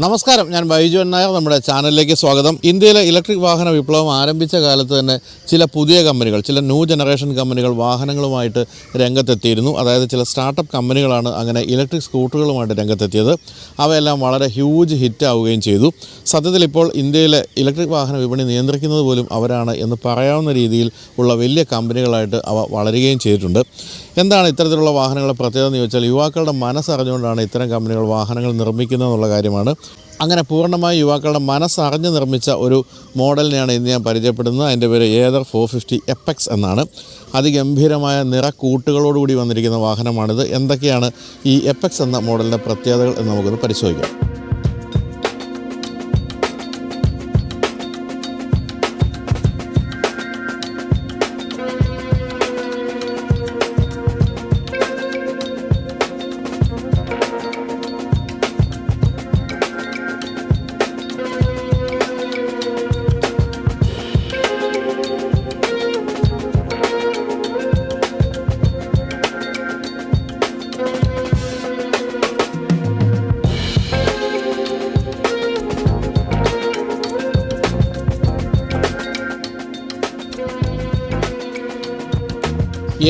നമസ്കാരം ഞാൻ ബൈജു നായർ. നമ്മുടെ ചാനലിലേക്ക് സ്വാഗതം. ഇന്ത്യയിലെ ഇലക്ട്രിക് വാഹന വിപ്ലവം ആരംഭിച്ച കാലത്ത് തന്നെ ചില പുതിയ കമ്പനികൾ ചില ന്യൂ ജനറേഷൻ കമ്പനികൾ വാഹനങ്ങളുമായിട്ട് രംഗത്തെത്തിയിരുന്നു. അതായത് ചില സ്റ്റാർട്ടപ്പ് കമ്പനികളാണ് അങ്ങനെ ഇലക്ട്രിക് സ്കൂട്ടറുകളുമായിട്ട് രംഗത്തെത്തിയത്. അവയെല്ലാം വളരെ ഹ്യൂജ് ഹിറ്റ് ആവുകയും ചെയ്തു. സത്യത്തിൽ ഇപ്പോൾ ഇന്ത്യയിലെ ഇലക്ട്രിക് വാഹന വിപണി നിയന്ത്രിക്കുന്നത് പോലും അവരാണ് എന്ന് പറയാവുന്ന രീതിയിൽ ഉള്ള വലിയ കമ്പനികളായിട്ട് അവ വളരുകയും ചെയ്തിട്ടുണ്ട്. എന്താണ് ഇത്തരത്തിലുള്ള വാഹനങ്ങളെ പ്രത്യേകത എന്ന് ചോദിച്ചാൽ യുവാക്കളുടെ മനസ്സറിഞ്ഞുകൊണ്ടാണ് ഇത്തരം കമ്പനികൾ വാഹനങ്ങൾ നിർമ്മിക്കുന്നത് എന്നുള്ള കാര്യമാണ്. അങ്ങനെ പൂർണമായി യുവാക്കളുടെ മനസ്സറിഞ്ഞ് നിർമ്മിച്ച ഒരു മോഡലിനെയാണ് ഇന്ന് ഞാൻ പരിചയപ്പെടുന്നത്. അതിന്റെ പേര് ഏതർ ഫോർ ഫിഫ്റ്റി എപ്പെക്സ് എന്നാണ്. അതിഗംഭീരമായ നിറക്കൂട്ടുകളോടുകൂടി വന്നിരിക്കുന്ന വാഹനമാണിത്. എന്തൊക്കെയാണ് ഈ എപ്പെക്സ് എന്ന മോഡലിന്റെ പ്രത്യേകതകൾ എന്ന് നമുക്കൊന്ന് പരിശോധിക്കാം.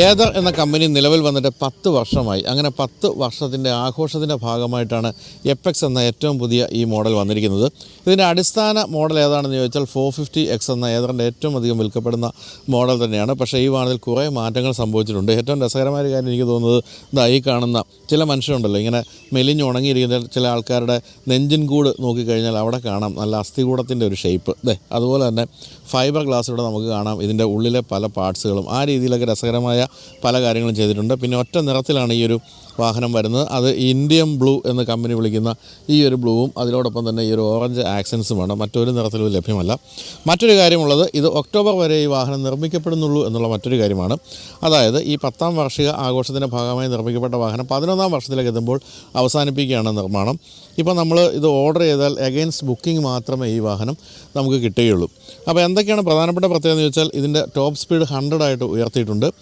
ഏതർ എന്ന കമ്പനി നിലവിൽ വന്നിട്ട് പത്ത് വർഷമായി. അങ്ങനെ പത്ത് വർഷത്തിന്റെ ആഘോഷത്തിന്റെ ഭാഗമായിട്ടാണ് എപ്പെക്സ് എന്ന ഏറ്റവും പുതിയ ഈ മോഡൽ വന്നിരിക്കുന്നത്. ഇതിന്റെ അടിസ്ഥാന മോഡൽ ഏതാണെന്ന് ചോദിച്ചാൽ ഫോർ ഫിഫ്റ്റി എക്സ് എന്ന ഏതറിന്റെ ഏറ്റവും അധികം വിൽക്കപ്പെടുന്ന മോഡൽ തന്നെയാണ്. പക്ഷേ ഈ വാഹനത്തിൽ കുറേ മാറ്റങ്ങൾ സംഭവിച്ചിട്ടുണ്ട്. ഏറ്റവും രസകരമായ കാര്യം എനിക്ക് തോന്നുന്നത് ഇതാ ഈ കാണുന്ന ചില മനുഷ്യരുണ്ടല്ലോ. ഇങ്ങനെ മെലിഞ്ഞ് ഉണങ്ങിയിരിക്കുന്ന ചില ആൾക്കാരുടെ നെഞ്ചിൻ കൂട് നോക്കിക്കഴിഞ്ഞാൽ അവിടെ കാണാം. നല്ല അസ്ഥികൂടത്തിന്റെ ഒരു ഷേപ്പ് അതെ അതുപോലെ തന്നെ ഫൈബർ ഗ്ലാസ്സിലൂടെ നമുക്ക് കാണാം. ഇതിന്റെ ഉള്ളിലെ പല പാർട്സുകളും ആ രീതിയിലൊക്കെ രസകരമായ പല കാര്യങ്ങളും ചെയ്തിട്ടുണ്ട്. പിന്നെ ഒറ്റ നിറത്തിലാണ് ഈ ഒരു വാഹനം വരുന്നത്. അത് ഇന്ത്യൻ ബ്ലൂ എന്ന കമ്പനി വിളിക്കുന്ന ഈ ഒരു ബ്ലൂവും അതിനോടൊപ്പം തന്നെ ഈ ഒരു ഓറഞ്ച് ആക്സൻസും വേണം മറ്റൊരു നിറത്തിലും ലഭ്യമല്ല. മറ്റൊരു കാര്യമുള്ളത് ഇത് ഒക്ടോബർ വരെ ഈ വാഹനം നിർമ്മിക്കപ്പെടുന്നുള്ളൂ എന്നുള്ള മറ്റൊരു കാര്യമാണ്. അതായത് ഈ പത്താം വാർഷിക ആഘോഷത്തിന്റെ ഭാഗമായി നിർമ്മിക്കപ്പെട്ട വാഹനം പതിനൊന്നാം വർഷത്തിലേക്ക് എത്തുമ്പോൾ അവസാനിപ്പിക്കുകയാണ് നിർമ്മാണം. ഇപ്പോൾ നമ്മൾ ഇത് ഓർഡർ ചെയ്താൽ എഗെയിൻസ്റ്റ് ബുക്കിംഗ് മാത്രമേ ഈ വാഹനം നമുക്ക് കിട്ടുകയുള്ളൂ. അപ്പോൾ എന്തൊക്കെയാണ് പ്രധാനപ്പെട്ട പ്രത്യേകത എന്ന് ചോദിച്ചാൽ ഇതിന്റെ ടോപ്പ് സ്പീഡ് ഹൺഡ്രഡ് ആയിട്ട് ഉയർത്തിയിട്ടുണ്ട്.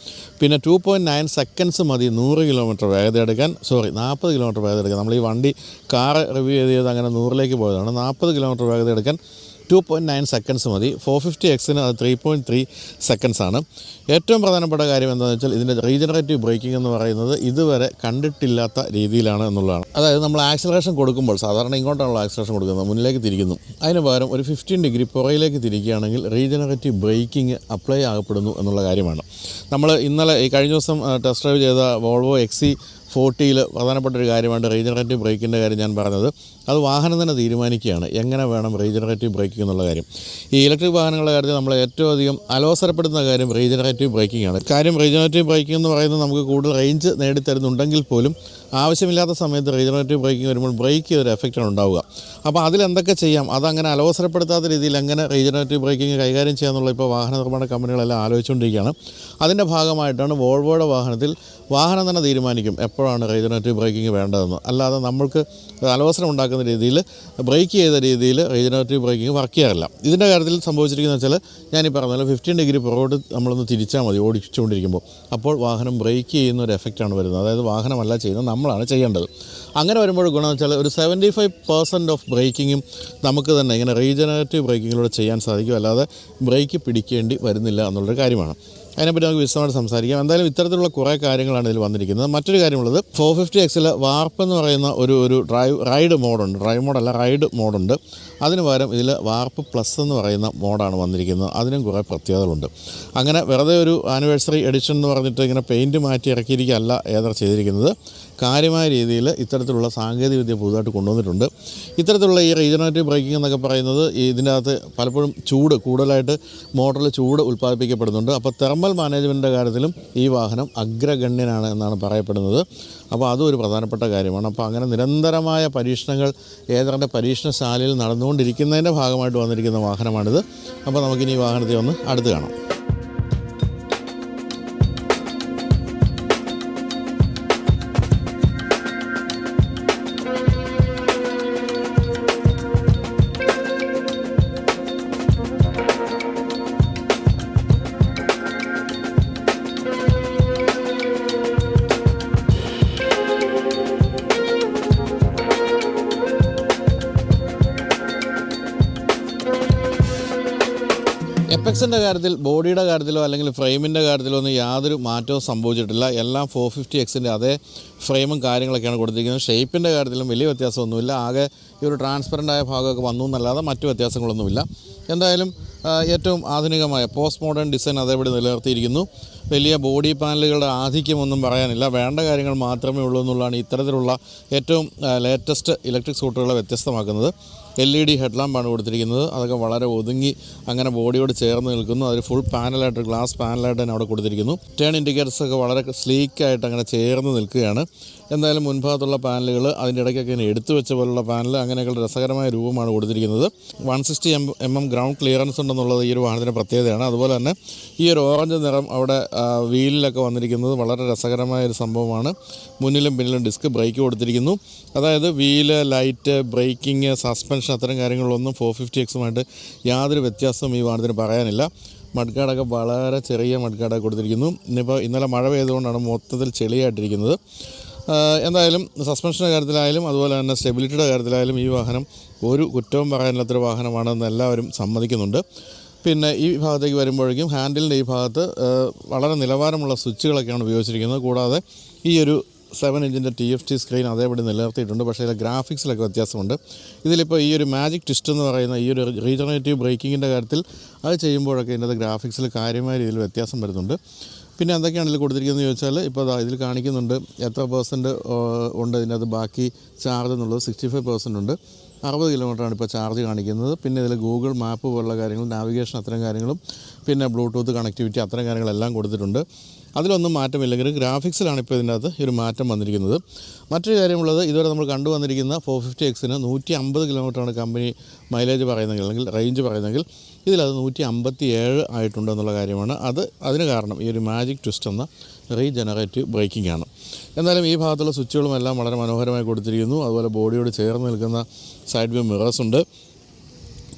പിന്നെ ടു പോയിന്റ് നയൻ സെക്കൻഡ്സ് മതി നൂറ് കിലോമീറ്റർ വേഗത എടുക്കാൻ സോറി നാൽപ്പത് കിലോമീറ്റർ വേഗത എടുക്കാൻ നമ്മൾ ഈ വണ്ടി കാറ് റിവ്യൂ ചെയ്ത് ചെയ്ത് അങ്ങനെ നൂറിലേക്ക് പോയതാണ്. നാൽപ്പത് കിലോമീറ്റർ വേഗത എടുക്കാൻ ടു പോയിന്റ് നയൻ സെക്കൻഡ്സ് മതി ഫോർ ഫിഫ്റ്റി എക്സിന് അത് ത്രീ പോയിന്റ് ത്രീ സെക്കൻഡ്സ് ആണ്. ഏറ്റവും പ്രധാനപ്പെട്ട കാര്യം എന്താണെന്ന് വെച്ചാൽ ഇതിന്റെ റീജനറേറ്റീവ് ബ്രേക്കിംഗ് എന്ന് പറയുന്നത് ഇതുവരെ കണ്ടിട്ടില്ലാത്ത രീതിയിലാണ് എന്നുള്ളതാണ്. അതായത് നമ്മൾ ആക്സിലറേഷൻ കൊടുക്കുമ്പോൾ സാധാരണ ഇങ്ങോട്ടാണല്ലോ ആക്സിലറേഷൻ കൊടുക്കുന്നത് മുന്നിലേക്ക് തിരിക്കുന്നു. അതിന് പകരം ഒരു ഫിഫ്റ്റീൻ ഡിഗ്രി പുറയിലേക്ക് തിരിക്കുകയാണെങ്കിൽ റീജനറേറ്റീവ് ബ്രേക്കിംഗ് അപ്ലൈ ആകപ്പെടുന്നു എന്നുള്ള കാര്യമാണ്. നമ്മൾ ഇന്നലെ ഈ കഴിഞ്ഞ ദിവസം ടെസ്റ്റ് ഡ്രൈവ് ചെയ്ത വോൾവോ എക്സി ഫോർട്ടിയിൽ പ്രധാനപ്പെട്ട ഒരു കാര്യമാണ് റീജനറേറ്റീവ് ബ്രേക്കിന്റെ കാര്യം ഞാൻ പറഞ്ഞത്. അത് വാഹനം തന്നെ തീരുമാനിക്കുകയാണ്. എങ്ങനെ വേണം റീജനറേറ്റീവ് ബ്രേക്കിംഗ് എന്നുള്ള കാര്യം. ഈ ഇലക്ട്രിക് വാഹനങ്ങളുടെ കാര്യത്തിൽ നമ്മൾ ഏറ്റവും അധികം അലോസരപ്പെടുന്ന കാര്യം റീജനറേറ്റീവ് ബ്രേക്കിംഗ് ആണ്. കാര്യം റീജനറേറ്റീവ് ബ്രേക്കിംഗ് എന്ന് പറയുന്നത് നമുക്ക് കൂടുതൽ റേഞ്ച് നേടിത്തരുന്നുണ്ടെങ്കിൽ പോലും ആവശ്യമില്ലാത്ത സമയത്ത് റീജനറേറ്റീവ് ബ്രേക്കിംഗ് വരുമ്പോൾ ബ്രേക്ക് ചെയ്തൊരു എഫക്റ്റാണ് ഉണ്ടാവുക. അപ്പോൾ അതിലെന്തൊക്കെ ചെയ്യാം? അതങ്ങനെ അലോസരപ്പെടുത്താത്ത രീതിയിൽ എങ്ങനെ റീജനറേറ്റീവ് ബ്രേക്കിംഗ് കൈകാര്യം ചെയ്യാമെന്നുള്ള ഇപ്പോൾ വാഹന നിർമ്മാണ കമ്പനികളെല്ലാം ആലോചിച്ചുകൊണ്ടിരിക്കുകയാണ്. അതിന്റെ ഭാഗമായിട്ടാണ് വോൾവോയുടെ വാഹനത്തിൽ വാഹനം തന്നെ തീരുമാനിക്കും. എപ്പോഴാണ് റീജനറേറ്റീവ് ബ്രേക്കിംഗ് വേണ്ടതെന്ന്. അല്ലാതെ നമ്മൾക്ക് അലവസരം ഉണ്ടാക്കുന്ന രീതിയിൽ ബ്രേക്ക് ചെയ്ത രീതിയിൽ റീജനറേറ്റീവ് ബ്രേക്കിംഗ് വർക്ക് ചെയ്യാറില്ല. ഇതിന്റെ കാര്യത്തിൽ സംഭവിച്ചിരിക്കുന്നത് വെച്ചാൽ ഞാൻ ഈ പറഞ്ഞ ഫിഫ്റ്റീൻ ഡിഗ്രി പുറകോട്ട് നമ്മളൊന്ന് തിരിച്ചാൽ മതി ഓടിച്ചുകൊണ്ടിരിക്കുമ്പോൾ. അപ്പോൾ വാഹനം ബ്രേക്ക് ചെയ്യുന്ന ഒരു എഫക്റ്റാണ് വരുന്നത്. അതായത് വാഹനമല്ല ചെയ്യുന്നത് നമ്മളാണ് ചെയ്യേണ്ടത്. അങ്ങനെ വരുമ്പോൾ ഗുണമെന്ന് വെച്ചാൽ ഒരു സെവന്റി ഫൈവ് പെർസെന്റ് ഓഫ് ബ്രേക്കിങ്ങും നമുക്ക് തന്നെ ഇങ്ങനെ റീജനറേറ്റീവ് ബ്രേക്കിങ്ങിലൂടെ ചെയ്യാൻ സാധിക്കും. അല്ലാതെ ബ്രേക്ക് പിടിക്കേണ്ടി വരുന്നില്ല എന്നുള്ളൊരു കാര്യമാണ്. അതിനെപ്പറ്റി നമുക്ക് വിശദമായിട്ട് സംസാരിക്കാം. എന്തായാലും ഇത്തരത്തിലുള്ള കുറേ കാര്യങ്ങളാണ് ഇതിൽ വന്നിരിക്കുന്നത്. മറ്റൊരു കാര്യമുള്ളത് ഫോർ ഫിഫ്റ്റി എക്സിൽ വാർപ്പ് എന്ന് പറയുന്ന ഒരു ഒരു ഡ്രൈവ് റൈഡ് മോഡുണ്ട് ഡ്രൈവ് മോഡല്ല റൈഡ് മോഡുണ്ട് അതിന് പകരം ഇതിൽ വാർപ്പ് പ്ലസ് എന്ന് പറയുന്ന മോഡാണ് വന്നിരിക്കുന്നത്. അതിനും കുറേ പ്രത്യേകതകളുണ്ട്. അങ്ങനെ വെറുതെ ഒരു ആനിവേഴ്സറി എഡിഷൻ എന്ന് പറഞ്ഞിട്ട് ഇങ്ങനെ പെയിന്റ് മാറ്റി ഇറക്കിയിരിക്കുകയല്ല ഏതർ ചെയ്തിരിക്കുന്നത്. കാര്യമായ രീതിയിൽ ഇത്തരത്തിലുള്ള സാങ്കേതികവിദ്യ പുതുതായിട്ട് കൊണ്ടുവന്നിട്ടുണ്ട്. ഇത്തരത്തിലുള്ള ഈ റീജനറേറ്റീവ് ബ്രേക്കിംഗ് എന്നൊക്കെ പറയുന്നത് ഇതിന്റെ അകത്ത് പലപ്പോഴും ചൂട് കൂടുതലായിട്ട് മോട്ടറിൽ ചൂട് ഉൽപ്പാദിപ്പിക്കപ്പെടുന്നുണ്ട്. അപ്പോൾ തെർമൽ മാനേജ്മെന്റിന്റെ കാര്യത്തിലും ഈ വാഹനം അഗ്രഗണ്യനാണ് എന്നാണ് പറയപ്പെടുന്നത്. അപ്പോൾ അതും ഒരു പ്രധാനപ്പെട്ട കാര്യമാണ്. അപ്പോൾ അങ്ങനെ നിരന്തരമായ പരീക്ഷണങ്ങൾ ഏതാണ്ട് പരീക്ഷണശാലയിൽ നടന്നുകൊണ്ടിരിക്കുന്നതിന്റെ ഭാഗമായിട്ട് വന്നിരിക്കുന്ന വാഹനമാണിത്. അപ്പോൾ നമുക്കിനി ഈ വാഹനത്തെ ഒന്ന് അടുത്ത് കാണാം. എപ്പെക്സിന്റെ കാര്യത്തിൽ ബോഡിയുടെ കാര്യത്തിലോ അല്ലെങ്കിൽ ഫ്രെയിമിന്റെ കാര്യത്തിലോ ഒന്നും യാതൊരു മാറ്റവും സംഭവിച്ചിട്ടില്ല. എല്ലാം ഫോർ ഫിഫ്റ്റി എക്സിന്റെ അതേ ഫ്രെയിമും കാര്യങ്ങളൊക്കെയാണ് കൊടുത്തിരിക്കുന്നത്. ഷേപ്പിന്റെ കാര്യത്തിലും വലിയ വ്യത്യാസമൊന്നുമില്ല. ആകെ ഈ ഒരു ട്രാൻസ്പെറന്റായ ഭാഗമൊക്കെ വന്നു എന്നല്ലാതെ മറ്റു വ്യത്യാസങ്ങളൊന്നുമില്ല. എന്തായാലും ഏറ്റവും ആധുനികമായ പോസ്റ്റ് മോഡേൺ ഡിസൈൻ അതേപടി നിലനിർത്തിയിരിക്കുന്നു. വലിയ ബോഡി പാനലുകളുടെ ആധിക്യമൊന്നും പറയാനില്ല. വേണ്ട കാര്യങ്ങൾ മാത്രമേ ഉള്ളൂ എന്നുള്ളതാണ് ഇത്തരത്തിലുള്ള ഏറ്റവും ലേറ്റസ്റ്റ് ഇലക്ട്രിക് സ്കൂട്ടറുകളെ വ്യത്യസ്തമാക്കുന്നത്. എൽ ഇ ഡി ഹെഡ്ലാമ്പാണ് കൊടുത്തിരിക്കുന്നത്. അതൊക്കെ വളരെ ഒതുങ്ങി അങ്ങനെ ബോഡിയോട് ചേർന്ന് നിൽക്കുന്നു. അതൊരു ഫുൾ പാനലായിട്ട് ഗ്ലാസ് പാനലായിട്ട് തന്നെ അവിടെ കൊടുത്തിരിക്കുന്നു. ടേൺ ഇൻഡിക്കേറ്റേഴ്സ് ഒക്കെ വളരെ സ്ലീക്കായിട്ട് അങ്ങനെ ചേർന്ന് നിൽക്കുകയാണ്. എന്തായാലും മുൻഭാഗത്തുള്ള പാനലുകൾ അതിന്റെ ഇടയ്ക്കൊക്കെ ഇങ്ങനെ എടുത്തു വെച്ച പോലുള്ള പാനൽ അങ്ങനെയൊക്കെ രസകരമായ രൂപമാണ് കൊടുത്തിരിക്കുന്നത്. One sixty M M M ground clearance ഉണ്ടെന്നുള്ളത് ഈ ഒരു വാഹനത്തിന്റെ പ്രത്യേകതയാണ്. അതുപോലെ തന്നെ ഈ ഒരു ഓറഞ്ച് നിറം അവിടെ വീലിലൊക്കെ വന്നിരിക്കുന്നത് വളരെ രസകരമായ ഒരു സംഭവമാണ്. മുന്നിലും പിന്നിലും ഡിസ്ക് ബ്രേക്ക് കൊടുത്തിരിക്കുന്നു. അതായത് വീൽ ലൈറ്റ് ബ്രേക്കിംഗ് സസ്പെൻഷൻ അത്തരം കാര്യങ്ങളൊന്നും ഫോർ ഫിഫ്റ്റി എക്സുമായിട്ട് യാതൊരു വ്യത്യാസവും ഈ വാഹനത്തിന് പറയാനില്ല. മഡ്ഗാർഡൊക്കെ വളരെ ചെറിയ മഡ്ഗാർഡൊക്കെ കൊടുത്തിരിക്കുന്നു. ഇന്നിപ്പോൾ ഇന്നലെ മഴ പെയ്തുകൊണ്ടാണ് മൊത്തത്തിൽ ചെളിയായിട്ടിരിക്കുന്നത്. എന്തായാലും സസ്പെൻഷന്റെ കാര്യത്തിലായാലും അതുപോലെ തന്നെ സ്റ്റെബിലിറ്റിയുടെ കാര്യത്തിലായാലും ഈ വാഹനം ഒരു കുറ്റവും പറയാനില്ലാത്തൊരു വാഹനമാണെന്ന് എല്ലാവരും സമ്മതിക്കുന്നുണ്ട്. പിന്നെ ഈ ഭാഗത്തേക്ക് വരുമ്പോഴേക്കും ഹാൻഡിലിന്റെ ഈ ഭാഗത്ത് വളരെ നിലവാരമുള്ള സ്വിച്ചുകളൊക്കെയാണ് ഉപയോഗിച്ചിരിക്കുന്നത്. കൂടാതെ ഈ ഒരു സെവൻ ഇഞ്ചിന്റെ ടി എഫ് ടി സ്ക്രീൻ അതേപടി നിലനിർത്തിയിട്ടുണ്ട്. പക്ഷേ ഇതിലെ ഗ്രാഫിക്സിലൊക്കെ വ്യത്യാസമുണ്ട്. ഇതിലിപ്പോൾ ഈ ഒരു മാജിക് ട്വിസ്റ്റ് എന്ന് പറയുന്ന ഈ ഒരു റീജനറേറ്റീവ് ബ്രേക്കിങ്ങിന്റെ കാര്യത്തിൽ അത് ചെയ്യുമ്പോഴൊക്കെ ഇതിന്റെ ഗ്രാഫിക്സിൽ കാര്യമായ രീതിയിൽ വ്യത്യാസം വരുന്നുണ്ട്. പിന്നെ എന്തൊക്കെയാണ് ഇതിൽ കൊടുത്തിരിക്കുന്നത് ചോദിച്ചാൽ ഇപ്പോൾ ഇതിൽ കാണിക്കുന്നുണ്ട് എത്ര പേഴ്സന്റ് ഉണ്ട് ഇതിനകത്ത് ബാക്കി ചാർജ് എന്നുള്ളത്? സിക്സ്റ്റി ഫൈവ് പെർസെന്റ് ഉണ്ട്. അറുപത് കിലോമീറ്ററാണ് ഇപ്പോൾ ചാർജ് കാണിക്കുന്നത്. പിന്നെ ഇതിൽ ഗൂഗിൾ മാപ്പ് പോലുള്ള കാര്യങ്ങൾ നാവിഗേഷൻ അത്തരം കാര്യങ്ങളും പിന്നെ ബ്ലൂടൂത്ത് കണക്ടിവിറ്റി അത്തരം കാര്യങ്ങളെല്ലാം കൊടുത്തിട്ടുണ്ട്. അതിലൊന്നും മാറ്റമില്ലെങ്കിലും ഗ്രാഫിക്സിലാണ് ഇപ്പോൾ ഇതിനകത്ത് അകത്ത് ഒരു മാറ്റം വന്നിരിക്കുന്നത്. മറ്റൊരു കാര്യമുള്ളത് ഇതുവരെ നമ്മൾ കണ്ടുവന്നിരിക്കുന്ന ഫോർ ഫിഫ്റ്റി എക്സിന് നൂറ്റി അമ്പത് കിലോമീറ്ററാണ് കമ്പനി മൈലേജ് പറയുന്നെങ്കിൽ അല്ലെങ്കിൽ റേഞ്ച് പറയുന്നെങ്കിൽ ഇതിലത് നൂറ്റി അമ്പത്തി ഏഴ് ആയിട്ടുണ്ട് എന്നുള്ള കാര്യമാണ്. അത് അതിന് കാരണം ഈ ഒരു മാജിക് ട്വിസ്റ്റ് എന്ന റീജനറേറ്റീവ് ബ്രേക്കിംഗ് ആണ്. എന്നാലും ഈ ഭാഗത്തുള്ള സ്വിച്ചുകളും എല്ലാം വളരെ മനോഹരമായി കൊടുത്തിരിക്കുന്നു. അതുപോലെ ബോഡിയോട് ചേർന്ന് നിൽക്കുന്ന സൈഡ് വ്യൂ മിറേഴ്സ് ഉണ്ട്.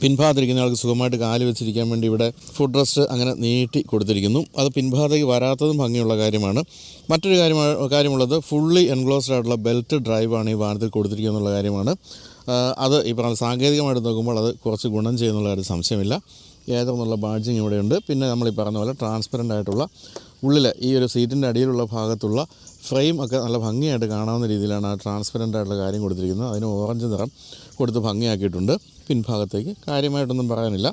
പിൻഭാഗത്തിരിക്കുന്ന ആൾക്ക് സുഖമായിട്ട് കാൽ വെച്ചിരിക്കാൻ വേണ്ടി ഇവിടെ ഫുഡ് റെസ്റ്റ് അങ്ങനെ നീട്ടി കൊടുത്തിരിക്കുന്നു. അത് പിൻഭാഗത്തേക്ക് വരാത്തതും ഭംഗിയുള്ള കാര്യമാണ്. മറ്റൊരു കാര്യമാണ് കാര്യമുള്ളത് ഫുള്ളി എൻക്ലോസ്ഡ് ആയിട്ടുള്ള ബെൽറ്റ് ഡ്രൈവാണ് ഈ വാഹനത്തിൽ കൊടുത്തിരിക്കുക എന്നുള്ള കാര്യമാണ്. അത് ഈ പറഞ്ഞ സാങ്കേതികമായിട്ട് നോക്കുമ്പോൾ അത് കുറച്ച് ഗുണം ചെയ്യുന്നുള്ള കാര്യം സംശയമില്ല. ഏതെന്നുള്ള ബാഡ്ജിങ് ഇവിടെയുണ്ട്. പിന്നെ നമ്മൾ ഈ പറഞ്ഞ പോലെ ട്രാൻസ്പെറന്റ് ആയിട്ടുള്ള ഉള്ളിൽ ഈ ഒരു സീറ്റിന്റെ അടിയിലുള്ള ഭാഗത്തുള്ള ഫ്രെയിം ഒക്കെ നല്ല ഭംഗിയായിട്ട് കാണാവുന്ന രീതിയിലാണ് ആ ട്രാൻസ്പെറന്റ് ആയിട്ടുള്ള കാര്യം കൊടുത്തിരിക്കുന്നത്. അതിന് ഓറഞ്ച് നിറം കൊടുത്ത് ഭംഗിയാക്കിയിട്ടുണ്ട്. പിൻഭാഗത്തേക്ക് കാര്യമായിട്ടൊന്നും പറയാനില്ല.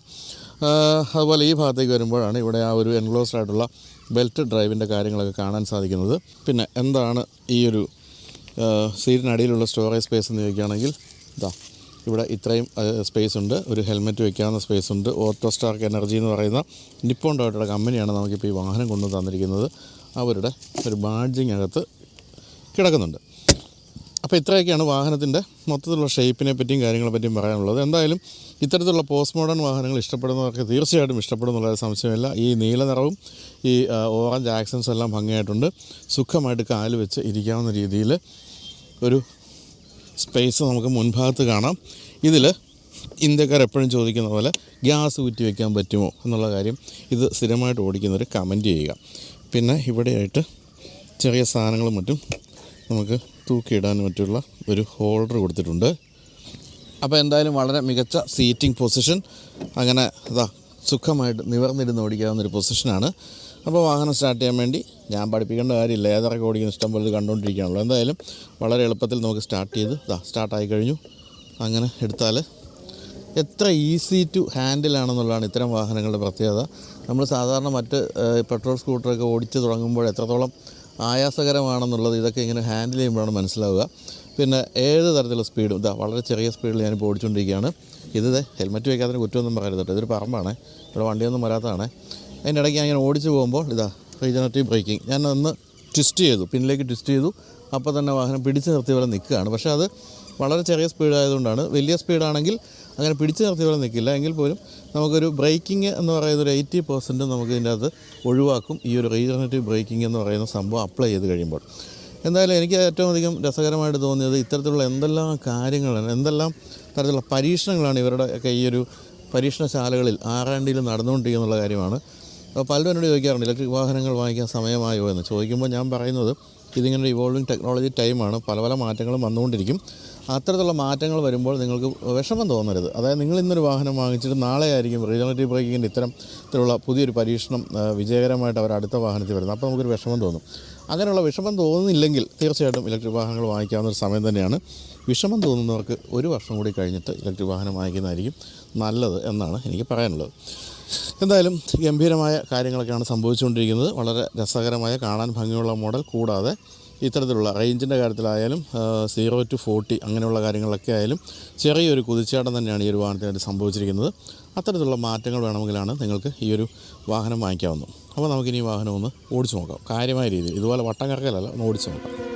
അതുപോലെ ഈ ഭാഗത്തേക്ക് വരുമ്പോഴാണ് ഇവിടെ ആ ഒരു എൻക്ലോസ്ഡ് ആയിട്ടുള്ള ബെൽറ്റ് ഡ്രൈവിന്റെ കാര്യങ്ങളൊക്കെ കാണാൻ സാധിക്കുന്നത്. പിന്നെ എന്താണ് ഈ ഒരു സീറ്റിനടിയിലുള്ള സ്റ്റോറേജ് സ്പേസ് എന്ന് ചോദിക്കുകയാണെങ്കിൽ ഇതാ ഇവിടെ ഇത്രയും സ്പേസ് ഉണ്ട്. ഒരു ഹെൽമെറ്റ് വെക്കാവുന്ന സ്പേസ് ഉണ്ട്. ഓട്ടോ സ്റ്റാർക്ക് എനർജി എന്ന് പറയുന്ന നിപ്പോൺ ടോയോട്ടയുടെ കമ്പനിയാണ് നമുക്കിപ്പോൾ ഈ വാഹനം കൊണ്ടു തന്നിരിക്കുന്നത്. അവരുടെ ഒരു ബാഡ്ജിങ് അകത്ത് കിടക്കുന്നുണ്ട്. അപ്പോൾ ഇത്രയൊക്കെയാണ് വാഹനത്തിന്റെ മൊത്തത്തിലുള്ള ഷേപ്പിനെ പറ്റിയും കാര്യങ്ങളെ പറ്റിയും പറയാനുള്ളത്. എന്തായാലും ഇത്തരത്തിലുള്ള പോസ്റ്റ് മോഡേൺ വാഹനങ്ങൾ ഇഷ്ടപ്പെടുന്നവർക്ക് തീർച്ചയായിട്ടും ഇഷ്ടപ്പെടുന്നുള്ള സംശയമില്ല. ഈ നീല നിറവും ഈ ഓറഞ്ച് ആക്സൻസും എല്ലാം ഭംഗിയായിട്ടുണ്ട്. സുഖമായിട്ട് കാൽ വെച്ച് ഇരിക്കാവുന്ന രീതിയിൽ ഒരു സ്പേസ് നമുക്ക് മുൻഭാഗത്ത് കാണാം. ഇതിൽ ഇന്ത്യക്കാർ എപ്പോഴും ചോദിക്കുന്ന പോലെ ഗ്യാസ് ഊറ്റി വയ്ക്കാൻ പറ്റുമോ എന്നുള്ള കാര്യം ഇത് സ്ഥിരമായിട്ട് ഓടിക്കുന്നവർ കമന്റ് ചെയ്യുക. പിന്നെ ഇവിടെയായിട്ട് ചെറിയ സാധനങ്ങളും മറ്റും നമുക്ക് തൂക്കിയിടാനും മറ്റുള്ള ഒരു ഹോൾഡർ കൊടുത്തിട്ടുണ്ട്. അപ്പോൾ എന്തായാലും വളരെ മികച്ച സീറ്റിംഗ് പൊസിഷൻ അങ്ങനെ അതാ സുഖമായിട്ട് നിവർന്നിരുന്ന് ഓടിക്കാവുന്ന ഒരു പൊസിഷനാണ് അപ്പോൾ വാഹനം സ്റ്റാർട്ട് ചെയ്യാൻ വേണ്ടി ഞാൻ പഠിപ്പിക്കേണ്ട കാര്യമില്ല. ഏതൊക്കെ ഓടിക്കുന്ന ഇഷ്ടം പോലെ കണ്ടുകൊണ്ടിരിക്കുകയാണല്ലോ എന്തായാലും വളരെ എളുപ്പത്തിൽ നമുക്ക് സ്റ്റാർട്ട് ചെയ്ത് ഇതാ സ്റ്റാർട്ടായി കഴിഞ്ഞു. അങ്ങനെ എടുത്താൽ എത്ര ഈസി ടു ഹാൻഡിൽ ആണെന്നുള്ളതാണ് ഇത്തരം വാഹനങ്ങളുടെ പ്രത്യേകത. നമ്മൾ സാധാരണ മറ്റ് പെട്രോൾ സ്കൂട്ടറൊക്കെ ഓടിച്ച് തുടങ്ങുമ്പോൾ എത്രത്തോളം ആയാസകരമാണെന്നുള്ളത് ഇതൊക്കെ ഇങ്ങനെ ഹാൻഡിൽ ചെയ്യുമ്പോഴാണ് മനസ്സിലാവുക. പിന്നെ ഏത് തരത്തിലുള്ള സ്പീഡും ഇതാ വളരെ ചെറിയ സ്പീഡിൽ ഞാനിപ്പോൾ ഓടിച്ചുകൊണ്ടിരിക്കുകയാണ്. ഇത് ഹെൽമെറ്റ് വയ്ക്കാത്തതിന് കുറ്റമൊന്നും പറയരുത് കേട്ടോ. ഇതൊരു പറമ്പാണ്. ഇവിടെ വണ്ടിയൊന്നും വരാത്തതാണ്. അതിന്റെ ഇടയ്ക്ക് ഞാൻ ഇങ്ങനെ ഓടിച്ച് പോകുമ്പോൾ ഇതാ റീജനറേറ്റീവ് ബ്രേക്കിംഗ് ഞാൻ ഒന്ന് ട്വിസ്റ്റ് ചെയ്തു പിന്നിലേക്ക് ട്വിസ്റ്റ് ചെയ്തു. അപ്പോൾ തന്നെ വാഹനം പിടിച്ച് നിർത്തി വരെ നിൽക്കുകയാണ്. പക്ഷേ അത് വളരെ ചെറിയ സ്പീഡായതുകൊണ്ടാണ് വലിയ സ്പീഡാണെങ്കിൽ അങ്ങനെ പിടിച്ച് നിർത്തി വരെ നിൽക്കില്ല. എങ്കിൽ പോലും നമുക്കൊരു ബ്രേക്കിംഗ് എന്ന് പറയുന്ന ഒരു എയ്റ്റി പെർസെന്റ് നമുക്ക് ഇതിന്റെ അകത്ത് ഒഴിവാക്കും. ഈ ഒരു റീജനറേറ്റീവ് ബ്രേക്കിംഗ് എന്ന് പറയുന്ന സംഭവം അപ്ലൈ ചെയ്ത് കഴിയുമ്പോൾ. എന്തായാലും എനിക്ക് ഏറ്റവും അധികം രസകരമായിട്ട് തോന്നിയത് ഇത്തരത്തിലുള്ള എന്തെല്ലാം കാര്യങ്ങളാണ് എന്തെല്ലാം തരത്തിലുള്ള പരീക്ഷണങ്ങളാണ് ഇവരുടെ ഒക്കെ ഈ ഒരു പരീക്ഷണശാലകളിൽ ആൻഡ് നടന്നുകൊണ്ടിരിക്കുന്നുള്ള കാര്യമാണ്. പലരും എന്നോട് ചോദിക്കാറുണ്ട് ഇലക്ട്രിക് വാഹനങ്ങൾ വാങ്ങിക്കാൻ സമയമായോ? എന്ന്. ചോദിക്കുമ്പോൾ ഞാൻ പറയുന്നത് ഇതിങ്ങനെ ഇവോൾവിങ് ടെക്നോളജി ടൈമാണ് പല പല മാറ്റങ്ങളും വന്നുകൊണ്ടിരിക്കും. അത്തരത്തിലുള്ള മാറ്റങ്ങൾ വരുമ്പോൾ നിങ്ങൾക്ക് വിഷമം തോന്നരുത്. അതായത് നിങ്ങൾ ഇന്നൊരു വാഹനം വാങ്ങിച്ചിട്ട് നാളെ ആയിരിക്കും റീജനറേറ്റീവ് ബ്രേക്കിങ്ങിന്റെ ഇത്തരത്തിലുള്ള പുതിയൊരു പരീക്ഷണം വിജയകരമായിട്ട് അവർ അടുത്ത വാഹനത്തിൽ വരുന്നത്. അപ്പോൾ നമുക്കൊരു വിഷമം തോന്നും. അങ്ങനെയുള്ള വിഷമം തോന്നുന്നില്ലെങ്കിൽ തീർച്ചയായിട്ടും ഇലക്ട്രിക് വാഹനങ്ങൾ വാങ്ങിക്കാവുന്ന ഒരു സമയം തന്നെയാണ്. വിഷമം തോന്നുന്നവർക്ക് ഒരു വർഷം കൂടി കഴിഞ്ഞിട്ട് ഇലക്ട്രിക് വാഹനം വാങ്ങിക്കുന്നതായിരിക്കും നല്ലത് എന്നാണ് എനിക്ക് പറയാനുള്ളത്. എന്തായാലും ഗംഭീരമായ കാര്യങ്ങളൊക്കെയാണ് സംഭവിച്ചുകൊണ്ടിരിക്കുന്നത്. വളരെ രസകരമായ കാണാൻ ഭംഗിയുള്ള മോഡൽ കൂടാതെ ഇത്തരത്തിലുള്ള റേഞ്ചിന്റെ കാര്യത്തിലായാലും സീറോ ടു ഫോർട്ടി അങ്ങനെയുള്ള കാര്യങ്ങളൊക്കെ ആയാലും ചെറിയൊരു കുതിച്ചാട്ടം തന്നെയാണ് ഈ ഒരു വാഹനത്തിനായിട്ട് സംഭവിച്ചിരിക്കുന്നത്. അത്തരത്തിലുള്ള മാറ്റങ്ങൾ വേണമെങ്കിലാണ് നിങ്ങൾക്ക് ഈ ഒരു വാഹനം വാങ്ങിക്കാവുന്നത്. അപ്പോൾ നമുക്കിനി ഈ വാഹനം ഒന്ന് ഓടിച്ചു നോക്കാം. കാര്യമായ രീതിയിൽ. ഇതുപോലെ വട്ടം കറക്കലല്ല ഒന്ന് ഓടിച്ചു നോക്കാം.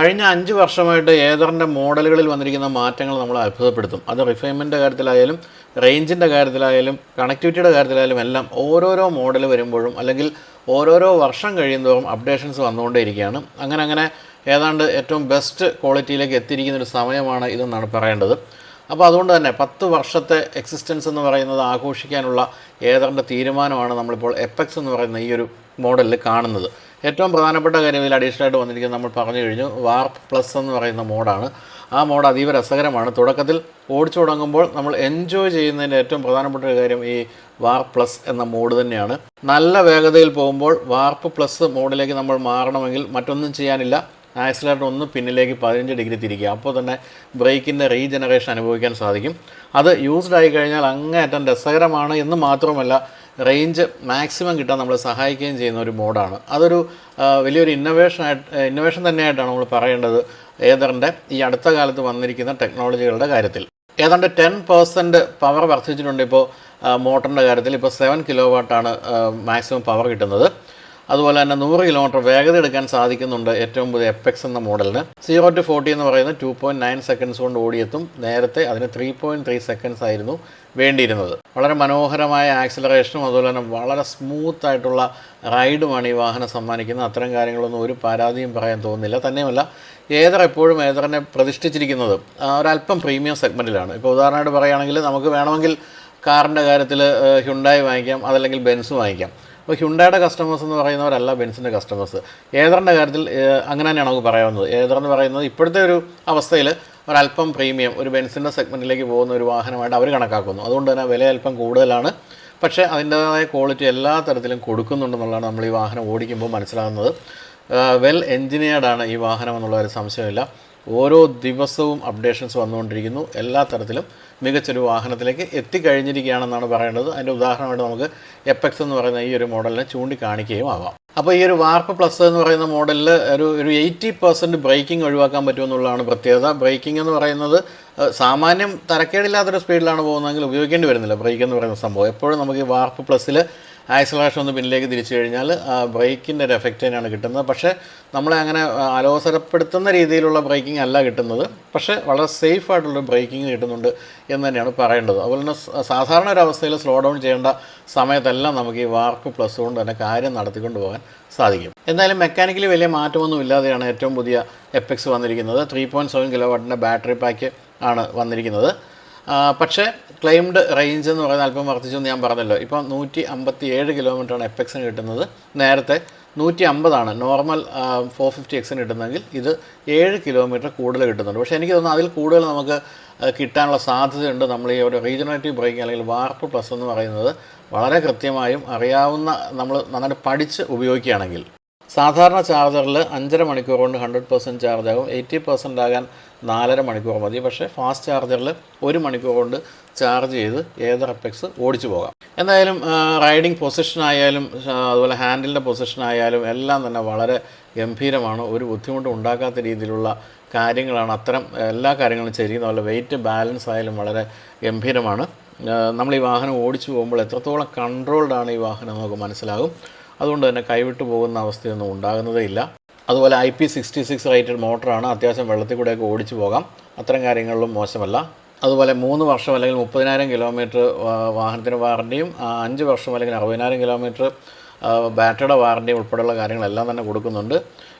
കഴിഞ്ഞ അഞ്ച് വർഷമായിട്ട് ഏതറിന്റെ മോഡലുകളിൽ വന്നിരിക്കുന്ന മാറ്റങ്ങൾ നമ്മൾ അത്ഭുതപ്പെടുത്തും. അത് റിഫൈൻമെന്റ് കാര്യത്തിലായാലും റേഞ്ചിന്റെ കാര്യത്തിലായാലും കണക്ടിവിറ്റിയുടെ കാര്യത്തിലായാലും എല്ലാം ഓരോരോ മോഡൽ വരുമ്പോഴും അല്ലെങ്കിൽ ഓരോരോ വർഷം കഴിയുന്തോറും അപ്ഡേഷൻസ് വന്നുകൊണ്ടേയിരിക്കുകയാണ്. അങ്ങനെ അങ്ങനെ ഏതാണ്ട് ഏറ്റവും ബെസ്റ്റ് ക്വാളിറ്റിയിലേക്ക് എത്തിയിരിക്കുന്ന ഒരു സമയമാണ് ഇതെന്നാണ് പറയേണ്ടത്. അപ്പോൾ അതുകൊണ്ട് തന്നെ പത്ത് വർഷത്തെ എക്സിസ്റ്റൻസ് എന്ന് പറയുന്നത് ആഘോഷിക്കാനുള്ള ഏതാണ്ട് തീരുമാനമാണ് നമ്മളിപ്പോൾ എപ്പെക്സ് എന്ന് പറയുന്ന ഈ ഒരു മോഡലിൽ കാണുന്നത്. ഏറ്റവും പ്രധാനപ്പെട്ട കാര്യം ഇതിൽ അഡീഷണൽ ആയിട്ട് വന്നിരിക്കുന്നത് നമ്മൾ പറഞ്ഞു കഴിഞ്ഞു വാർപ്പ് പ്ലസ് എന്ന് പറയുന്ന മോഡാണ് ആ മോഡ് അതീവ രസകരമാണ്. തുടക്കത്തിൽ ഓടിച്ചു തുടങ്ങുമ്പോൾ നമ്മൾ എൻജോയ് ചെയ്യുന്നതിന്റെ ഏറ്റവും പ്രധാനപ്പെട്ട ഒരു കാര്യം ഈ വാർപ്പ് പ്ലസ് എന്ന മോഡ് തന്നെയാണ്. നല്ല വേഗതയിൽ പോകുമ്പോൾ വാർപ്പ് പ്ലസ് മോഡിലേക്ക് നമ്മൾ മാറണമെങ്കിൽ മറ്റൊന്നും ചെയ്യാനില്ല. ആക്സിലേറ്റർ ഒന്ന് പിന്നിലേക്ക് പതിനഞ്ച് ഡിഗ്രി തിരിക്കുക. അപ്പോൾ തന്നെ ബ്രേക്കിന്റെ റീജനറേഷൻ അനുഭവിക്കാൻ സാധിക്കും. അത് യൂസ്ഡ് ആയി കഴിഞ്ഞാൽ അങ്ങേയറ്റം രസകരമാണ് എന്ന് മാത്രമല്ല റേഞ്ച് മാക്സിമം കിട്ടാൻ നമ്മളെ സഹായിക്കുകയും ചെയ്യുന്ന ഒരു മോഡാണ്. അതൊരു വലിയൊരു ഇന്നോവേഷൻ ആയിട്ട് ഇന്നോവേഷൻ തന്നെയായിട്ടാണ് നമ്മൾ പറയേണ്ടത് ഏതറിന്റെ ഈ അടുത്ത കാലത്ത് വന്നിരിക്കുന്ന ടെക്നോളജികളുടെ കാര്യത്തിൽ. ഏതാണ്ട് ടെൻ പെർസെന്റ് പവർ വർദ്ധിച്ചിട്ടുണ്ട് ഇപ്പോൾ മോട്ടറിന്റെ കാര്യത്തിൽ. ഇപ്പോൾ സെവൻ കിലോ വാട്ടാണ് മാക്സിമം പവർ കിട്ടുന്നത്. അതുപോലെ തന്നെ നൂറ് കിലോമീറ്റർ വേഗത എടുക്കാൻ സാധിക്കുന്നുണ്ട് ഏറ്റവും പുതിയ എപ്പെക്സ് എന്ന മോഡലിന്. സീറോ ടു ഫോർട്ടി എന്ന് പറയുന്നത് ടു പോയിന്റ് നയൻ സെക്കൻഡ്സ് കൊണ്ട് ഓടിയെത്തും. നേരത്തെ അതിന് ത്രീ പോയിന്റ് ത്രീ സെക്കൻഡ്സ് ആയിരുന്നു വേണ്ടിയിരുന്നത്. വളരെ മനോഹരമായ ആക്സിലറേഷനും അതുപോലെ തന്നെ വളരെ സ്മൂത്ത് ആയിട്ടുള്ള റൈഡുമാണ് ഈ വാഹനം സമ്മാനിക്കുന്നത്. അത്തരം കാര്യങ്ങളൊന്നും ഒരു പരാതിയും പറയാൻ തോന്നുന്നില്ല. തന്നെയുമല്ല ഏതർ എപ്പോഴും ഏതറിനെ പ്രതിഷ്ഠിച്ചിരിക്കുന്നത്? ഒരല്പം പ്രീമിയം സെഗ്മെന്റിലാണ് ഇപ്പോൾ ഉദാഹരണമായിട്ട് പറയുകയാണെങ്കിൽ നമുക്ക് വേണമെങ്കിൽ കാറിന്റെ കാര്യത്തിൽ ഹ്യുണ്ടായി വാങ്ങിക്കാം അതല്ലെങ്കിൽ ബെൻസ് വാങ്ങിക്കാം. അപ്പോൾ ഹ്യുണ്ടായുടെ കസ്റ്റമേഴ്സ് എന്ന് പറയുന്നവരല്ല ബെൻസിന്റെ കസ്റ്റമേഴ്സ് ഏതറിന്റെ കാര്യത്തിൽ അങ്ങനെ തന്നെയാണ് നമുക്ക് പറയാവുന്നത്. ഏതർ എന്ന് പറയുന്നത് ഇപ്പോഴത്തെ ഒരു അവസ്ഥയിൽ ഒരല്പം പ്രീമിയം ഒരു ബെൻസിന്റെ സെഗ്മെന്റിലേക്ക് പോകുന്ന ഒരു വാഹനമായിട്ട് അവർ കണക്കാക്കുന്നു. അതുകൊണ്ട് തന്നെ വില അല്പം കൂടുതലാണ്. പക്ഷേ അതിന്റേതായ ക്വാളിറ്റി എല്ലാ തരത്തിലും കൊടുക്കുന്നുണ്ടെന്നുള്ളതാണ് നമ്മൾ ഈ വാഹനം ഓടിക്കുമ്പോൾ മനസ്സിലാകുന്നത്. വെൽ എൻജിനീയർഡാണ് ഈ വാഹനം എന്നുള്ള ഒരു സംശയമില്ല ഓരോ ദിവസവും അപ്ഡേഷൻസ് വന്നുകൊണ്ടിരിക്കുന്നു. എല്ലാ തരത്തിലും മികച്ചൊരു വാഹനത്തിലേക്ക് എത്തിക്കഴിഞ്ഞിരിക്കുകയാണെന്നാണ് പറയേണ്ടത്. അതിന്റെ ഉദാഹരണമായിട്ട് നമുക്ക് എപ്പെക്സ് എന്ന് പറയുന്ന ഈ ഒരു മോഡലിനെ ചൂണ്ടിക്കാണിക്കുകയും ആവാം. അപ്പോൾ ഈ ഒരു വാർപ്പ് പ്ലസ് എന്ന് പറയുന്ന മോഡലിൽ ഒരു ഒരു എയ്റ്റി പെർസെന്റ് ബ്രേക്കിംഗ് ഒഴിവാക്കാൻ പറ്റുമെന്നുള്ളതാണ് പ്രത്യേകത. ബ്രേക്കിംഗ് എന്ന് പറയുന്നത് സാമാന്യം തരക്കേടില്ലാത്തൊരു സ്പീഡിലാണ് പോകുന്നതെങ്കിൽ ഉപയോഗിക്കേണ്ടി വരുന്നില്ല. ബ്രേക്ക് എന്ന് പറയുന്ന സംഭവം. എപ്പോഴും നമുക്ക് ഈ വാർപ്പ് പ്ലസ്സിൽ ആക്സലറേഷൻ ഒന്ന് പിന്നിലേക്ക് തിരിച്ചു കഴിഞ്ഞാൽ ബ്രേക്കിന്റെ ഒരു എഫക്റ്റ് തന്നെയാണ് കിട്ടുന്നത്. പക്ഷേ നമ്മളെ അങ്ങനെ അലോസരപ്പെടുത്തുന്ന രീതിയിലുള്ള ബ്രേക്കിംഗ് അല്ല കിട്ടുന്നത്. പക്ഷേ വളരെ സേഫ് ആയിട്ടുള്ള ബ്രേക്കിംഗ് കിട്ടുന്നുണ്ട് എന്ന് തന്നെയാണ് പറയേണ്ടത്. അതുപോലെ തന്നെ സാധാരണ ഒരു അവസ്ഥയിൽ സ്ലോ ഡൗൺ ചെയ്യേണ്ട സമയത്തെല്ലാം നമുക്ക് ഈ വാർക്ക് പ്ലസ് കൊണ്ട് തന്നെ കാര്യം നടത്തിക്കൊണ്ട് പോകാൻ സാധിക്കും. എന്തായാലും മെക്കാനിക്കലി വലിയ മാറ്റമൊന്നും ഇല്ലാതെയാണ് ഏറ്റവും പുതിയ എപ്പെക്സ് വന്നിരിക്കുന്നത്. ത്രീ പോയിന്റ് സെവൻ കിലോ വാട്ടിന്റെ ബാറ്ററി പാക്ക് ആണ് വന്നിരിക്കുന്നത്. പക്ഷേ ക്ലെയിംഡ് റേഞ്ച് എന്ന് പറയുന്നത് അല്പം വർദ്ധിച്ചു എന്ന് ഞാൻ പറഞ്ഞല്ലോ. ഇപ്പം നൂറ്റി അമ്പത്തി ഏഴ് കിലോമീറ്ററാണ് എപ്പെക്സിന് കിട്ടുന്നത്. നേരത്തെ നൂറ്റി അമ്പതാണ് നോർമൽ ഫോർ ഫിഫ്റ്റി എക്സിന് കിട്ടുന്നതെങ്കിൽ ഇത് ഏഴ് കിലോമീറ്റർ കൂടുതൽ കിട്ടുന്നുണ്ട്. പക്ഷേ എനിക്ക് തോന്നുന്നു അതിൽ കൂടുതൽ നമുക്ക് കിട്ടാനുള്ള സാധ്യതയുണ്ട്. നമ്മൾ ഈ ഒരു റീജനറേറ്റീവ് ബ്രേക്കിംഗ് അല്ലെങ്കിൽ വാർപ്പ് പ്ലസ് എന്ന് പറയുന്നത് വളരെ കൃത്യമായും അറിയാവുന്ന നമ്മൾ നന്നായിട്ട് പഠിച്ച് ഉപയോഗിക്കുകയാണെങ്കിൽ. സാധാരണ ചാർജറിൽ അഞ്ചര മണിക്കൂർ കൊണ്ട് ഹൺഡ്രഡ് പെർസെന്റ് ചാർജ് ആകും. എയ്റ്റി പെർസെന്റ് ആകാൻ നാലര മണിക്കൂർ മതി. പക്ഷേ ഫാസ്റ്റ് ചാർജറിൽ ഒരു മണിക്കൂർ കൊണ്ട് ചാർജ് ചെയ്ത് ഏത് എപ്പെക്സ് ഓടിച്ചു പോകാം. എന്തായാലും റൈഡിംഗ് പൊസിഷൻ ആയാലും അതുപോലെ ഹാൻഡിലിന്റെ പൊസിഷൻ ആയാലും എല്ലാം തന്നെ വളരെ ഗംഭീരമാണ്. ഒരു ബുദ്ധിമുട്ടും ഉണ്ടാക്കാത്ത രീതിയിലുള്ള കാര്യങ്ങളാണ് അത്തരം എല്ലാ കാര്യങ്ങളും ചെയ്യുന്നത്. അതുപോലെ വെയിറ്റ് ബാലൻസ് ആയാലും വളരെ ഗംഭീരമാണ്. നമ്മൾ ഈ വാഹനം ഓടിച്ചു പോകുമ്പോൾ എത്രത്തോളം കൺട്രോൾഡാണ് ഈ വാഹനം നമുക്ക് മനസ്സിലാകും. അതുകൊണ്ട് തന്നെ കൈവിട്ടു പോകുന്ന അവസ്ഥയൊന്നും ഉണ്ടാകുന്നതേ ഇല്ല അതുപോലെ I P sixty six rated മോട്ടറാണ് അത്യാവശ്യം വെള്ളത്തിൽ കൂടെയൊക്കെ ഓടിച്ചു പോകാം. അത്തരം കാര്യങ്ങളിലും മോശമല്ല. അതുപോലെ മൂന്ന് വർഷം അല്ലെങ്കിൽ മുപ്പതിനായിരം കിലോമീറ്റർ വാഹനത്തിന് വാറണ്ടിയും അഞ്ച് വർഷം അല്ലെങ്കിൽ അറുപതിനായിരം കിലോമീറ്റർ ബാറ്ററിയുടെ വാറണ്ടിയും ഉൾപ്പെടെയുള്ള കാര്യങ്ങളെല്ലാം തന്നെ കൊടുക്കുന്നുണ്ട്.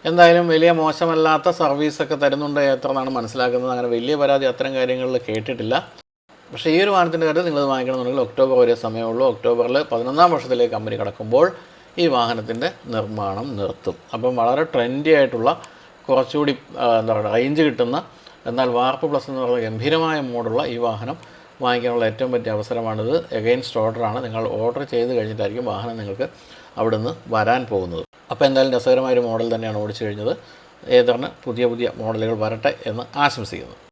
എന്തായാലും വലിയ മോശമല്ലാത്ത സർവീസൊക്കെ തരുന്നുണ്ട് എത്ര എന്നാണ് മനസ്സിലാക്കുന്നത്. അങ്ങനെ വലിയ പരാതി അത്തരം കാര്യങ്ങളിൽ കേട്ടിട്ടില്ല. പക്ഷേ ഈ ഒരു വാഹനത്തിന്റെ കാര്യത്തിൽ നിങ്ങൾ വാങ്ങിക്കണമെന്നുണ്ടെങ്കിൽ ഒക്ടോബർ ഒരേ സമയമുള്ളൂ. ഒക്ടോബറിൽ പതിനൊന്നാം വർഷത്തിലേക്ക് കമ്പനി കടക്കുമ്പോൾ ഈ വാഹനത്തിന്റെ നിർമ്മാണം നിർത്തും. അപ്പം വളരെ ട്രെൻഡി ആയിട്ടുള്ള കുറച്ചുകൂടി എന്താ പറയുക റേഞ്ച് കിട്ടുന്ന എന്നാൽ വാർപ്പ് പ്ലസ് എന്ന് പറയുന്ന ഗംഭീരമായ മോഡുള്ള ഈ വാഹനം വാങ്ങിക്കാനുള്ള ഏറ്റവും പറ്റിയ അവസരമാണിത്. എഗെയിൻസ്റ്റ് ഓർഡറാണ് നിങ്ങൾ ഓർഡർ ചെയ്ത് കഴിഞ്ഞിട്ടായിരിക്കും വാഹനം നിങ്ങൾക്ക് അവിടെ നിന്ന് വരാൻ പോകുന്നത്. അപ്പോൾ എന്തായാലും രസകരമായ ഒരു മോഡൽ തന്നെയാണ് ഓടിച്ചു കഴിഞ്ഞത്. ഏതാണ് പുതിയ പുതിയ മോഡലുകൾ വരട്ടെ എന്ന് ആശംസിക്കുന്നു.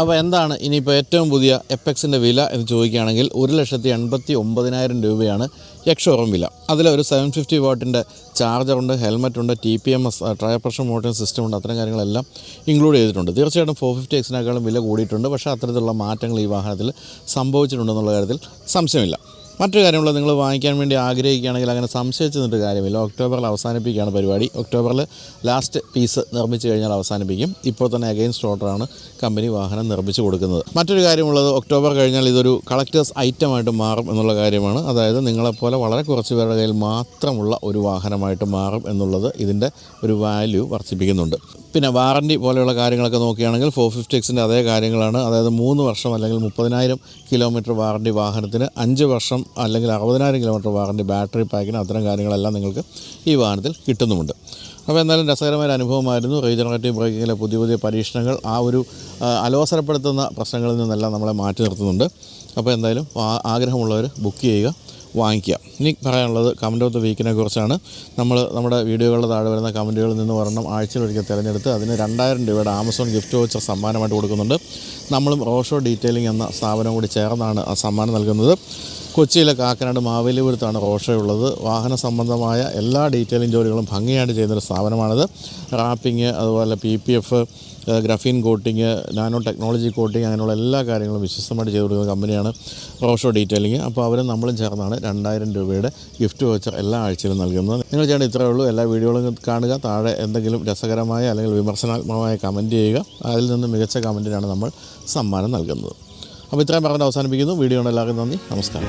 അപ്പോൾ എന്താണ് ഇനിയിപ്പോൾ ഏറ്റവും പുതിയ എപ്പെക്സിന്റെ വില എന്ന് ചോദിക്കുകയാണെങ്കിൽ ഒരു ലക്ഷത്തി എൺപത്തി ഒമ്പതിനായിരം രൂപയാണ് യക്ഷോറം വില. അതിലൊരു സെവൻ ഫിഫ്റ്റി വാട്ടിന്റെ ചാർജറുണ്ട് ഹെൽമെറ്റുണ്ട് T P M S tyre pressure monitoring system ഉണ്ട് അത്തരം കാര്യങ്ങളെല്ലാം ഇൻക്ലൂഡ് ചെയ്തിട്ടുണ്ട്. തീർച്ചയായിട്ടും ഫോർ ഫിഫ്റ്റി എക്സിനേക്കാളും വില കൂടിയിട്ടുണ്ട്. പക്ഷേ അത്തരത്തിലുള്ള മാറ്റങ്ങൾ ഈ വാഹനത്തിൽ സംഭവിച്ചിട്ടുണ്ടെന്നുള്ള കാര്യത്തിൽ സംശയമില്ല. മറ്റൊരു കാര്യമുള്ളത് നിങ്ങൾ വാങ്ങിക്കാൻ വേണ്ടി ആഗ്രഹിക്കുകയാണെങ്കിൽ അങ്ങനെ സംശയിച്ച് നിന്നിട്ട് കാര്യമില്ല. ഒക്ടോബറിൽ അവസാനിപ്പിക്കുകയാണ് പരിപാടി. ഒക്ടോബറിൽ ലാസ്റ്റ് പീസ് നിർമ്മിച്ചു കഴിഞ്ഞാൽ അവസാനിപ്പിക്കും. ഇപ്പോൾ തന്നെ അഗെയിൻസ്റ്റ് ഓർഡറാണ് കമ്പനി വാഹനം നിർമ്മിച്ച് കൊടുക്കുന്നത്. മറ്റൊരു കാര്യമുള്ളത് ഒക്ടോബർ കഴിഞ്ഞാൽ ഇതൊരു കളക്ടേഴ്സ് ഐറ്റമായിട്ട് മാറും എന്നുള്ള കാര്യമാണ്. അതായത് നിങ്ങളെപ്പോലെ വളരെ കുറച്ച് പേരുടെ കയ്യിൽ മാത്രമുള്ള ഒരു വാഹനമായിട്ട് മാറും എന്നുള്ളത് ഇതിന്റെ ഒരു വാല്യൂ വർദ്ധിപ്പിക്കുന്നുണ്ട്. പിന്നെ വാറണ്ടി പോലെയുള്ള കാര്യങ്ങളൊക്കെ നോക്കുകയാണെങ്കിൽ ഫോർ ഫിഫ്റ്റി എക്സിന്റെ അതേ കാര്യങ്ങളാണ്. അതായത് മൂന്ന് വർഷം അല്ലെങ്കിൽ മുപ്പതിനായിരം കിലോമീറ്റർ വാറണ്ടി വാഹനത്തിന് അഞ്ച് വർഷം അല്ലെങ്കിൽ അറുപതിനായിരം കിലോമീറ്റർ വാറണ്ടി ബാറ്ററി പാക്കിന് അത്തരം കാര്യങ്ങളെല്ലാം നിങ്ങൾക്ക് ഈ വാഹനത്തിൽ കിട്ടുന്നുമുണ്ട്. അപ്പോൾ എന്തായാലും രസകരമായ ഒരു അനുഭവമായിരുന്നു. റീജനറേറ്റീവ് ബ്രേക്കിങ്ങിലെ പുതിയ പുതിയ പരീക്ഷണങ്ങൾ ആ ഒരു അലോസരപ്പെടുത്തുന്ന പ്രശ്നങ്ങളിൽ നിന്നെല്ലാം നമ്മളെ മാറ്റി നിർത്തുന്നുണ്ട്. അപ്പോൾ എന്തായാലും ആഗ്രഹമുള്ളവർ ബുക്ക് ചെയ്യുക. വാങ്ങിക്കുക ഇനി പറയാനുള്ളത് കമന്റ് ഓഫ് ദ വീക്കിനെ കുറിച്ചാണ്. നമ്മൾ നമ്മുടെ വീഡിയോകളുടെ താഴെ വരുന്ന കമന്റുകളിൽ നിന്ന് ഒരെണ്ണം ആഴ്ചയിലൊരിക്കൽ തിരഞ്ഞെടുത്ത് അതിന് രണ്ടായിരം രൂപയുടെ ആമസോൺ ഗിഫ്റ്റ് വോച്ചർ സമ്മാനമായിട്ട് കൊടുക്കുന്നുണ്ട്. നമ്മളും റോഷോ ഡീറ്റെയിലിംഗ് എന്ന സ്ഥാപനം കൂടി ചേർന്നാണ് ആ സമ്മാനം നൽകുന്നത്. കൊച്ചിയിലെ കാക്കനാട് മാവേലിപുരത്താണ് റോഷോ ഉള്ളത്. വാഹന സംബന്ധമായ എല്ലാ ഡീറ്റെയിലിംഗ് ജോലികളും ഭംഗിയായിട്ട് ചെയ്യുന്നൊരു സ്ഥാപനമാണിത്. റാപ്പിംഗ് അതുപോലെ P P F graphene coating nano technology coating അങ്ങനെയുള്ള എല്ലാ കാര്യങ്ങളും വിശ്വസ്തമായിട്ട് ചെയ്തു കൊടുക്കുന്ന കമ്പനിയാണ് റോഷോ ഡീറ്റെയിലിംഗ്. അപ്പോൾ അവരും നമ്മളും ചേർന്നാണ് രണ്ടായിരം രൂപയുടെ ഗിഫ്റ്റ് വൗച്ചർ എല്ലാ ആഴ്ചയിലും നൽകുന്നത്. നിങ്ങൾ ചെയ്യേണ്ട ഇത്രയേ ഉള്ളൂ. എല്ലാ വീഡിയോകളും കാണുക. താഴെ എന്തെങ്കിലും രസകരമായ അല്ലെങ്കിൽ വിമർശനാത്മകമായ കമന്റ് ചെയ്യുക. അതിൽ നിന്ന് മികച്ച കമന്റിനാണ് നമ്മൾ സമ്മാനം നൽകുന്നത്. അപ്പോൾ ഇത്രയും പറഞ്ഞ് അവസാനിപ്പിക്കുന്നു. വീഡിയോ എല്ലാവർക്കും നന്ദി. നമസ്കാരം.